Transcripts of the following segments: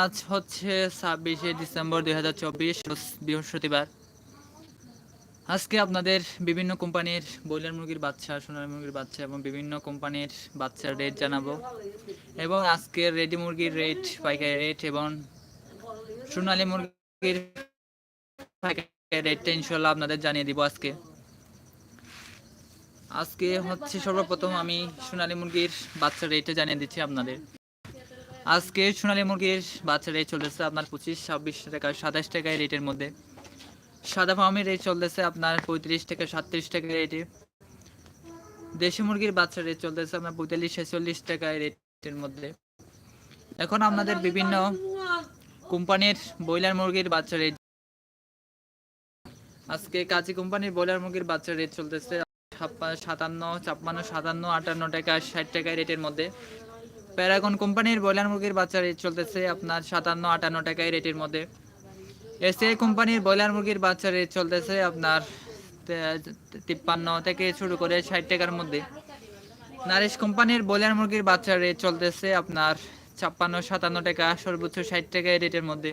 আজ হচ্ছে ছাব্বিশে ডিসেম্বর দুই হাজার চব্বিশ বৃহস্পতিবার। আজকে আপনাদের বিভিন্ন কোম্পানির ব্রয়লার মুরগির বাচ্চা সোনালী মুরগির বাচ্চা এবং বিভিন্ন কোম্পানির বাচ্চার রেট জানাব। এবং আজকের রেডি মুরগির রেট পাইকারি রেট এবং সোনালী মুরগির পাইকারি রেটটা ইনশাল্লাহ আপনাদের জানিয়ে দিব আজকে। আজকে হচ্ছে সর্বপ্রথম আমি সোনালী মুরগির বাচ্চার রেটটা জানিয়ে দিচ্ছি আপনাদের। আজকে সোনালী মুরগির বাচ্চা রেট চলতেছে আপনার পঁচিশ, ছাব্বিশ টাকা, সাতাশ টাকা রেটের মধ্যে। সাদা ফার্মের রেট চলতেছে আপনার পঁয়ত্রিশ থেকে সাতত্রিশ টাকা রেটে। দেশি মুরগির বাচ্চা রেট চলতেছে আপনার পঁয়তাল্লিশ, ছেচল্লিশ টাকা রেটের মধ্যে। এখন আপনাদের বিভিন্ন কোম্পানির ব্রয়লার মুরগির বাচ্চা রেট। আজকে কাজী কোম্পানির ব্রয়লার মুরগির বাচ্চা রেট চলতেছে ছাপ্পা- সাতান্ন, ছাপ্পান্ন, সাতান্ন, আটান্ন টাকা, ষাট টাকা রেটের মধ্যে। প্যারাগন কোম্পানির ব্রয়লার মুরগির বাচ্চা রেট চলতেছে আপনার সাতান্ন, আটান্ন টাকা রেটের মধ্যে। এসিআই কোম্পানির ব্রয়লার মুরগির বাচ্চা রেট চলতেছে আপনার তিপ্পান্ন থেকে শুরু করে ষাট টাকার মধ্যে। নারিশ কোম্পানির ব্রয়লার মুরগির বাচ্চা রেট চলতেছে আপনার ছাপ্পান্ন, সাতান্ন টাকা, সর্বোচ্চ ষাট টাকা এই রেটের মধ্যে।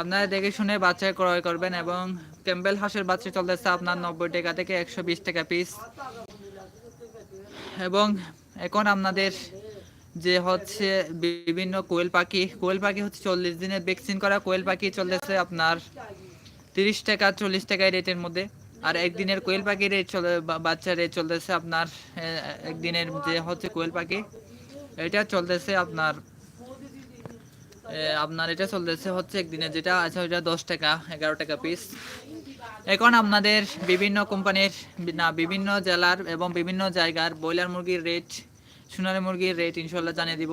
আপনারা দেখে শুনে বাচ্চা ক্রয় করবেন এবং ক্যাম্বেল হাঁসের বাচ্চা চলতেছে আপনার নব্বই টাকা থেকে একশো বিশ টাকা পিস এবং এখন আপনাদের যে হচ্ছে বিভিন্ন কোয়েল পাখি কোয়েল পাখি হচ্ছে চল্লিশ দিনের ভ্যাকসিন করা কোয়েল পাখি চলতেছে আপনার তিরিশ টাকা, চল্লিশ টাকা রেটের মধ্যে। আর একদিনের কোয়েল পাখির রেট চলে, বা- বাচ্চার রেট চলতেছে আপনার একদিনের যে হচ্ছে কোয়েল পাখি, এটা চলতেছে আপনার আপনার এটা চলতেছে হচ্ছে একদিনের যেটা আছে ওইটা দশ টাকা, এগারো টাকা পিস এখন আপনাদের বিভিন্ন কোম্পানির না, বিভিন্ন জেলার এবং বিভিন্ন জায়গার ব্রয়লার মুরগির রেট সোনালী মুরগির রেট ইনশাল্লাহ জানিয়ে দিব।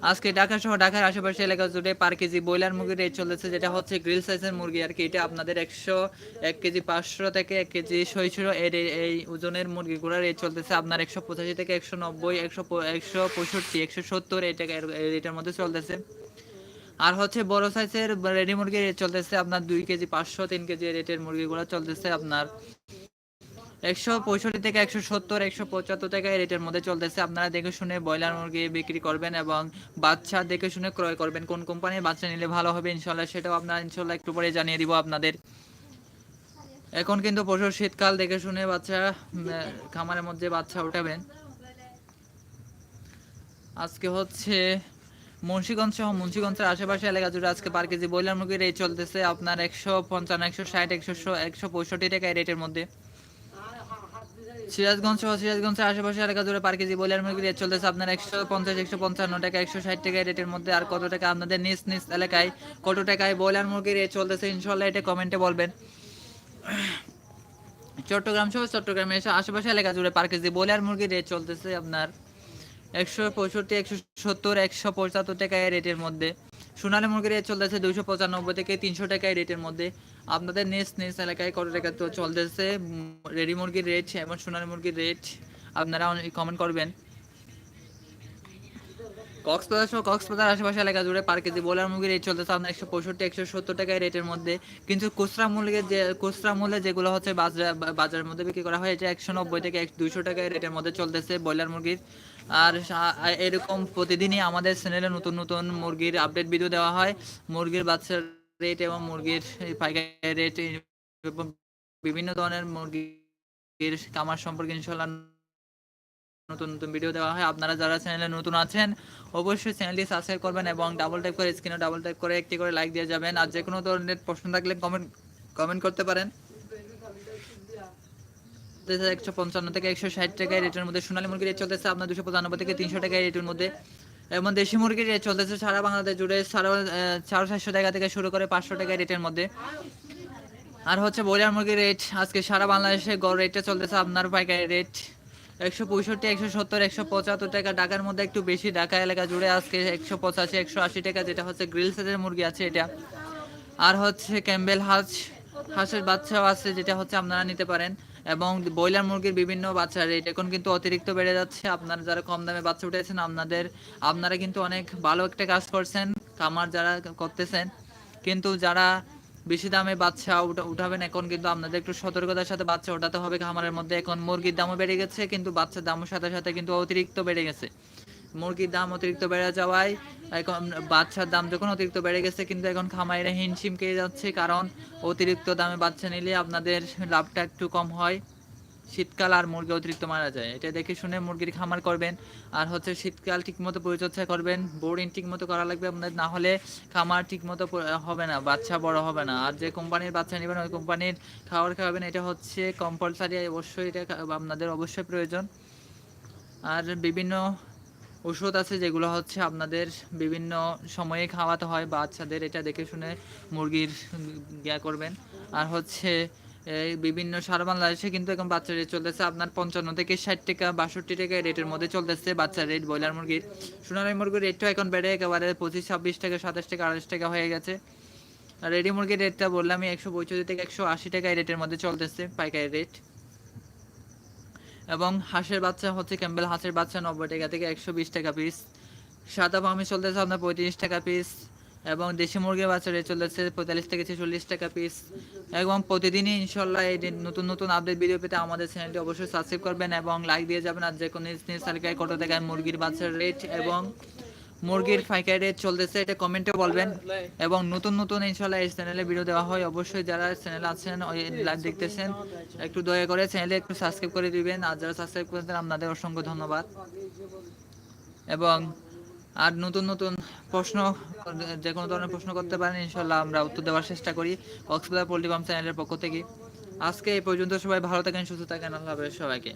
আজকে ঢাকা সহ ঢাকার আশেপাশে এলাকা জুড়ে পার কেজি ব্রয়লার মুরগির রেট চলেছে যেটা হচ্ছে গ্রিল সাইজের মুরগি আর কি। এটা আপনাদের একশো, এক কেজি পাঁচশো থেকে এক কেজি ছয়শো এর এই- ওজনের মুরগিগুলোর রেট চলতেছে। আপনার একশো পঁচাশি থেকে একশো নব্বই, একশো একশো পঁয়ষট্টি, একশো সত্তর এই টাকা রেটের মধ্যে চলতেছে। আর হচ্ছে বড় সাইজের রেডি মুরগির রেট চলতেছে আপনার দুই কেজি পাঁচশো, তিন কেজি রেটের মুরগিগুলো চলতেছে আপনার একশো পঁয়ষট্টি থেকে একশো সত্তর, একশো পঁচাত্তর টাকা রেটের মধ্যে চলতেছে। আপনারা দেখে শুনে ব্রয়লার মুরগি বিক্রি করবেন এবং বাচ্চা দেখে শুনে ক্রয় করবেন। কোন কোম্পানির বাচ্চা নিলে ভালো হবে ইনশাল্লাহ সেটাও আপনারা ইনশাল্লাহ একটু পরে জানিয়ে দিব আপনাদের। এখন কিন্তু প্রচুর শীতকাল, দেখে শুনে বাচ্চা খামারের মধ্যে বাচ্চা উঠাবেন। আজকে হচ্ছে মুন্সিগঞ্জ সহ মুন্সিগঞ্জের আশেপাশে এলাকা জুড়ে আজকে পার কেজি ব্রয়লার মুরগির রেট চলতেছে আপনার একশো পঞ্চান্ন, একশো ষাট, একশো একশো পঁয়ষট্টি টাকা রেটের মধ্যে। সিরাজগঞ্জ সহ সিরাজগঞ্জের আশেপাশে এলাকা জুড়ে পার কেজি ব্রয়লার মুরগির রেট চলতেছে আপনার একশো পঞ্চাশ, একশো পঞ্চান্ন টাকা, একশো ষাট টাকা রেটের মধ্যে আর কত টাকা আপনাদের নিজ নিজ এলাকায় কত টাকায় ব্রয়লার মুরগির রেট চলতেছে ইনশাল্লাহ এটা কমেন্টে বলবেন। চট্টগ্রাম সহ চট্টগ্রামের আশেপাশে এলাকা জুড়ে পার কেজি ব্রয়লার মুরগির রেট চলতেছে আপনার একশো পঁয়ষট্টি, একশো সত্তর, একশো পঁচাত্তর টাকা রেটের মধ্যে। সোনালী মুরগির রেট চলতেছে দুইশো পঁচানব্বই থেকে তিনশো টাকা রেটের মধ্যে। আপনাদের নিজ নিজ এলাকায় কত টাকা তো চলতেছে? রেডি মুরগির রেট এবং সোনালী মুরগির রেট আপনারা কমেন্ট করবেন। কক্সবাজার সহ কক্সবাজার আশেপাশে এলাকা জুড়ে পার কেজি বোলার মুরগির রেট চলতেছে আপনার একশো পঁয়ষট্টি, একশো সত্তর টাকা রেটের মধ্যে। কিন্তু খুচরা মূল্যের যে, খুচরা মূল্যে যেগুলো হচ্ছে বাজার, বাজারের মধ্যে বিক্রি করা হয়, এটা একশো নব্বই থেকে দুইশো টাকা রেটের মধ্যে চলতেছে ব্রয়লার মুরগির। আর এরকম প্রতিদিনই আমাদের চ্যানেলে নতুন নতুন মুরগির আপডেট ভিডিও দেওয়া হয়। মুরগির বাচ্চার রেট এবং মুরগির পাইকারি রেট এবং বিভিন্ন ধরনের মুরগির কামার সম্পর্কে ইনশাল্লাহ নতুন নতুন ভিডিও দেওয়া হয়। আপনারা যারা চ্যানেলে নতুন আছেন, অবশ্যই চ্যানেলটি সাবস্ক্রাইব করবেন এবং ডাবল টাইপ করে স্ক্রিনে ডাবল টাইপ করে একটি করে লাইক দিয়ে যাবেন। আর যে কোনো ধরনের প্রশ্ন থাকলে কমেন্ট কমেন্ট করতে পারেন। একশো পঞ্চান্ন থেকে একশো ষাট টাকায় রেটের মধ্যে সোনালী মুরগির রেট চলতেছে। আপনার দুশো পঁচানব্বই থেকে তিনশো টাকায় রেটের মধ্যে এবং দেশি মুরগির রেট চলতেছে সারা বাংলাদেশ জুড়ে, সারা সাড়ে সাতশো টাকা থেকে শুরু করে পাঁচশো টাকা রেটের মধ্যে। আর হচ্ছে ব্রয়লার মুরগির রেট আজকে সারা বাংলাদেশে গড় রেটটা চলতেছে আপনার পাইকারি রেট একশো পঁয়ষট্টি, একশো সত্তর, একশো পঁচাত্তর টাকা। ঢাকার মধ্যে একটু বেশি, ঢাকা এলাকা জুড়ে আজকে একশো পঁচাশি, একশো আশি টাকা, যেটা হচ্ছে গ্রিল সেটের মুরগি আছে এটা। আর হচ্ছে ক্যাম্বেল হাঁস, হাঁসের বাচ্চাও আছে, যেটা হচ্ছে আপনারা নিতে পারেন। এবং ব্রয়লার মুরগির বিভিন্ন বাচ্চা রেট এখন কিন্তু অতিরিক্ত বেড়ে যাচ্ছে। আপনারা যারা কম দামে বাচ্চা উঠেছেন আপনাদের, আপনারা কিন্তু অনেক ভালো একটা কাজ করছেন, কামার যারা করতেছেন। কিন্তু যারা বেশি দামে বাচ্চা উঠাবেন, এখন কিন্তু আপনাদের একটু সতর্কতার সাথে বাচ্চা ওঠাতে হবে। খামারের মধ্যে এখন মুরগির দামও বেড়ে গেছে, কিন্তু বাচ্চার দামের সাথে সাথে কিন্তু অতিরিক্ত বেড়ে গেছে। মুরগির দাম অতিরিক্ত বেড়ে যাওয়ায় এখন বাচ্চার দাম যখন অতিরিক্ত বেড়ে গেছে, কিন্তু এখন খামারিরা হিমশিম খেয়ে যাচ্ছে। কারণ অতিরিক্ত দামে বাচ্চা নিলে আপনাদের লাভটা একটু কম হয়। শীতকাল আর মুরগি অতিরিক্ত মারা যায়। এটা দেখে শুনে মুরগির খামার করবেন। আর হচ্ছে শীতকাল ঠিকমতো পরিচর্যা করবেন। বোর্ডিং ঠিকমতো করা লাগবে আপনাদের। না হলে খামার ঠিকমতো হবে না, বাচ্চা বড় হবে না। আর যে কোম্পানির বাচ্চা নেবেন, ওই কোম্পানির খাবার খাওয়াবেন, এটা হচ্ছে কম্পালসারি অবশ্যই এটা আপনাদের অবশ্যই প্রয়োজন। আর বিভিন্ন ওষুধ আছে যেগুলো হচ্ছে আপনাদের বিভিন্ন সময়ে খাওয়াতে হয়, বাচ্চাদের এটা দেখে শুনে মুরগির ইয়া করবেন। আর হচ্ছে বিভিন্ন সার বাংলাদেশে কিন্তু এখন বাচ্চা রেট চলতেছে আপনার পঞ্চান্ন থেকে ষাট টাকা, বাষট্টি টাকা রেটের মধ্যে চলতেছে বাচ্চার রেট ব্রয়লার মুরগির। সোনালী মুরগির রেটটা এখন বেড়ে একেবারে পঁচিশ, ছাব্বিশ টাকা, সাতাশ টাকা আঠাশ টাকা হয়ে গেছে। আর রেডি মুরগির রেটটা বললাম, একশো পঁয়ষট্টি থেকে একশো আশি টাকা রেটের মধ্যে চলতেছে পাইকারি রেট এবং হাঁসের বাচ্চা হচ্ছে ক্যাম্বেল হাঁসের বাচ্চা নব্বই টাকা থেকে একশো বিশ টাকা পিস সাদা পামি চলতেছে আপনার পঁয়ত্রিশ টাকা পিস এবং দেশি মুরগির বাচ্চা রেট চলতেছে পঁয়তাল্লিশ থেকে ছেচল্লিশ টাকা পিস এবং প্রতিদিনই ইনশাল্লাহ এই নতুন নতুন আপডেট ভিডিও পেতে আমাদের চ্যানেলটি অবশ্যই সাবস্ক্রাইব করবেন এবং লাইক দিয়ে যাবেন আর যে কোনো জিনিস তালিকায় কত টাকায় মুরগির বাচ্চার রেট এবং মুরগির ফাইকারি রেট চলতেছে এটা কমেন্টে বলবেন। এবং নতুন নতুন ইনশাল্লাহ এই চ্যানেলে ভিডিও দেওয়া হয়। অবশ্যই যারা চ্যানেল আছেন ওই লাইভ দেখতেছেন একটু দয়া করে চ্যানেলে একটু সাবস্ক্রাইব করে দিবেন। আর যারা সাবস্ক্রাইব করেছেন আপনাদের অসংখ্য ধন্যবাদ। এবং আর নতুন নতুন প্রশ্ন যে কোনো ধরনের প্রশ্ন করতে পারেন ইনশাল্লাহ আমরা উত্তর দেওয়ার চেষ্টা করি কক্সবাজার পোল্ট্রি ফার্ম চ্যানেলের পক্ষ থেকে। আজকে এই পর্যন্ত সবাই ভালো থাকেন সুস্থ থাকেন। আল্লাহ হাফেজ সবাইকে।